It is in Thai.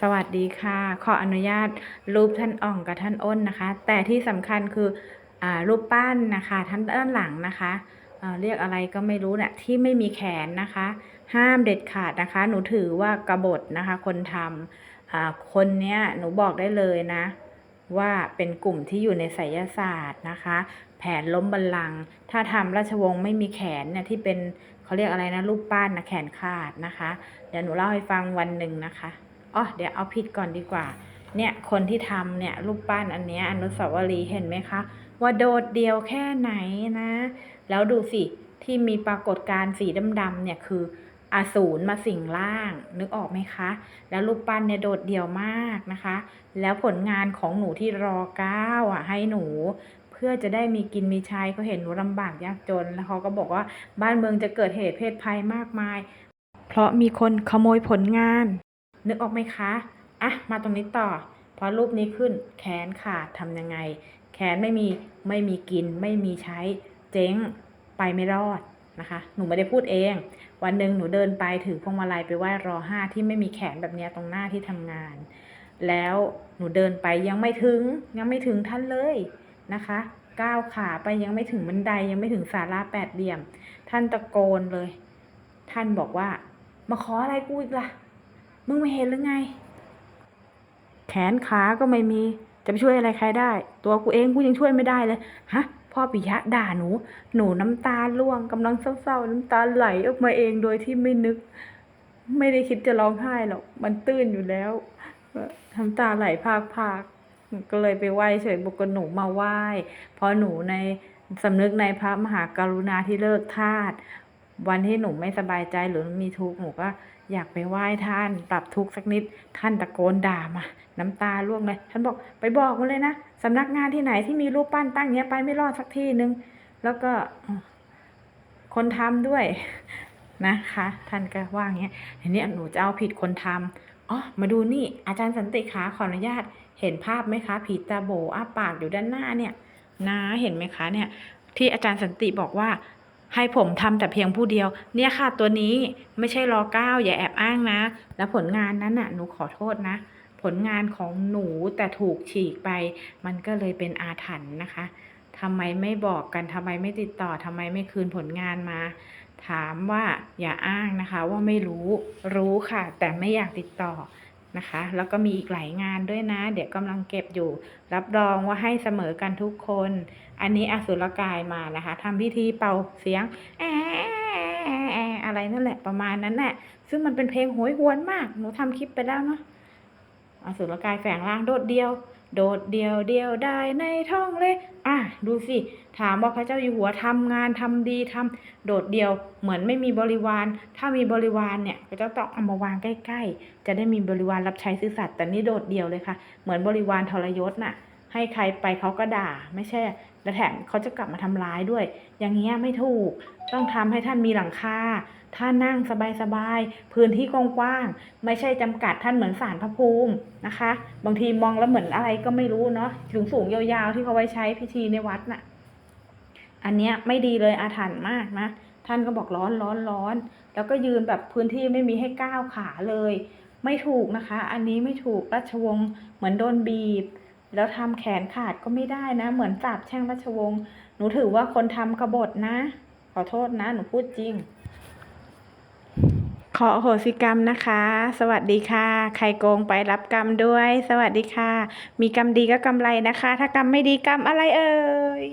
สวัสดีค่ะ ขออนุญาตรูปท่านอ่องกับท่านอ้นนะคะ แต่ที่สำคัญคืออรูปปั้นนะคะ ท่านด้านหลังนะคะเรียกอะไรก็ไม่รู้เนี่ยที่ไม่มีแขนนะคะ ห้ามเด็ดขาดนะคะ หนูถือว่ากบฏนะคะ คนทำอ่าคนเนี้ยหนูบอกได้เลยนะ ว่าเป็นกลุ่มที่อยู่ในไสยศาสตร์นะคะ แผนล้มบัลลังก์ถ้าทำราชวงศ์ไม่มีแขนเนี่ยที่เป็นเขาเรียกอะไรนะรูปปั้นนะแขนขาดนะคะ เดี๋ยวหนูเล่าให้ฟังวันหนึ่งนะคะ อ๋อเดี๋ยวเอาผิดก่อนดีกว่า เนี่ยคนที่ทำเนี่ยรูปปั้นอันเนี้ยอนุสาวรีย์เห็นไหมคะ ว่าโดดเดียวแค่ไหนนะ แล้วดูสิที่มีปรากฏการณ์สีดำๆเนี่ยคืออสูรมาสิงร่าง นึกออกไหมคะ แล้วรูปปั้นเนี่ยโดดเดี่ยวมากนะคะ แล้วผลงานของหนูที่รอเก้าอะให้หนู เพื่อจะได้มีกินมีใช้เขาเห็นหนูลำบากยากจน แล้วเขาก็บอกว่าบ้านเมืองจะเกิดเหตุเพศภัยมากมาย เพราะมีคนขโมยผลงาน นึกออกไหมคะ อะ มาตรงนี้ต่อ พอรูปนี้ขึ้น แขนขาดทำยังไง แขนไม่มี ไม่มีกิน ไม่มีใช้ เจ๊ง ไปไม่รอดนะคะ หนูไม่ได้พูดเอง วันหนึ่งหนูเดินไปถือพวงมาลัยไปไหว้รอห้าที่ไม่มีแขนแบบนี้ตรงหน้าที่ทำงาน แล้วหนูเดินไปยังไม่ถึง ยังไม่ถึงท่านเลยนะคะก้าวขาไปยังไม่ถึงบันไดยังไม่ถึงศาลาแปดเหลี่ยม ท่านตะโกนเลย ท่านบอกว่า มาขออะไรกูอีกล่ะ มึงไม่เห็นหรือไง แขนขาก็ไม่มี จะไปช่วยอะไรใครได้ ตัวกูเองกูยังช่วยไม่ได้เลย ฮะ พ่อปิยะด่าหนู หนูน้ำตาร่วงกำลังเศร้าๆ น้ำตาไหลออกมาเองโดยที่ไม่นึก ไม่ได้คิดจะร้องไห้หรอก มันตื้นอยู่แล้วน้ำตาไหลพากๆ ก็เลยไปไหว้เฉยบุกหนูมาไหว้ เพราะหนูในสำนึกในพระมหากรุณาที่เลิกทาส วันที่หนูไม่สบายใจหรือมีทุกข์หนูก็อยากไปไหว้ท่านปรับทุกข์สักนิด ท่านตะโกนด่ามา น้ำตาร่วงเลยท่านบอกไปบอกมาเลยนะสำนักงานที่ไหนที่มีรูปปั้นตั้งเนี้ยไปไม่รอดสักที่นึง แล้วก็คนทำด้วยนะคะ ท่านก็ว่าอย่างเงี้ยทีนี้หนูจะเอาผิดคนทำอ๋อมาดูนี่ อาจารย์สันติขาขออนุญาต เห็นภาพไหมคะผีตาโบอ้าปากอยู่ด้านหน้าเนี่ย นะเห็นไหมคะเนี่ย ที่อาจารย์สันติบอกว่า ให้ผมทำแต่เพียงผู้เดียว เนี่ยค่ะตัวนี้ไม่ใช่รอเก้าอย่าแอบอ้างนะ แล้วผลงานนั้นน่ะหนูขอโทษนะ ผลงานของหนูแต่ถูกฉีกไป มันก็เลยเป็นอาถรรพ์นะคะทำไมไม่บอกกันทำไมไม่ติดต่อทำไมไม่คืนผลงานมา ถามว่าอย่าอ้างนะคะ ว่าไม่รู้รู้ค่ะ แต่ไม่อยากติดต่อ นะคะ แล้วก็มีอีกหลายงานด้วยนะ เดี๋ยวกำลังเก็บอยู่ รับรองว่าให้เสมอกันทุกคน อันนี้อสุรกายมานะคะทำพิธีเป่าเสียงแอะอะไรนั่นแหละประมาณนั้นแหละซึ่งมันเป็นเพลงโหยหวนมาก หนูทำคลิปไปแล้วเนาะอสุรกายแฝงร่างโดดเดียว โดดเดียวเดียวได้ในท้องเลยอะดูสิ ถามว่าพระเจ้าอยู่หัวทำงานทำดีทำโดดเดียวเหมือนไม่มีบริวาร ถ้ามีบริวารเนี่ยก็จะต้องเอามาวางใกล้ ๆ จะได้มีบริวารรับใช้ซื่อสัตย์แต่นี่โดดเดียวเลยค่ะ เหมือนบริวารทรยศน่ะ ให้ใครไปเขาก็ด่า ไม่ใช่ และแถมเขาจะกลับมาทำร้ายด้วย อย่างเงี้ยไม่ถูก ต้องทำให้ท่านมีหลังคาท่านนั่งสบายๆพื้นที่กว้างๆไม่ใช่จำกัดท่านเหมือนสารพระภูมินะคะ บางทีมองแล้วเหมือนอะไรก็ไม่รู้เนาะสูงสูงๆยาวๆที่เขาไว้ใช้พิธีในวัดน่ะ อันเนี้ยไม่ดีเลยอาถรรพ์มากนะท่านก็บอกร้อนร้อนร้อน แล้วก็ยืนแบบพื้นที่ไม่มีให้ก้าวขาเลย ไม่ถูกนะคะ อันนี้ไม่ถูกราชวงศ์เหมือนโดนบีบ แล้วทำแขนขาดก็ไม่ได้นะ เหมือนสาบแช่งราชวงศ์หนูถือว่าคนทำกบฏนะ อโทษนะ หนูพูดจริงขออโหสิกรรมนะคะ สวัสดีค่ะ ใครโกงไปรับกรรมด้วย สวัสดีค่ะ มีกรรมดีก็กำไรนะคะ ถ้ากรรมไม่ดีกรรมอะไรเอ่ย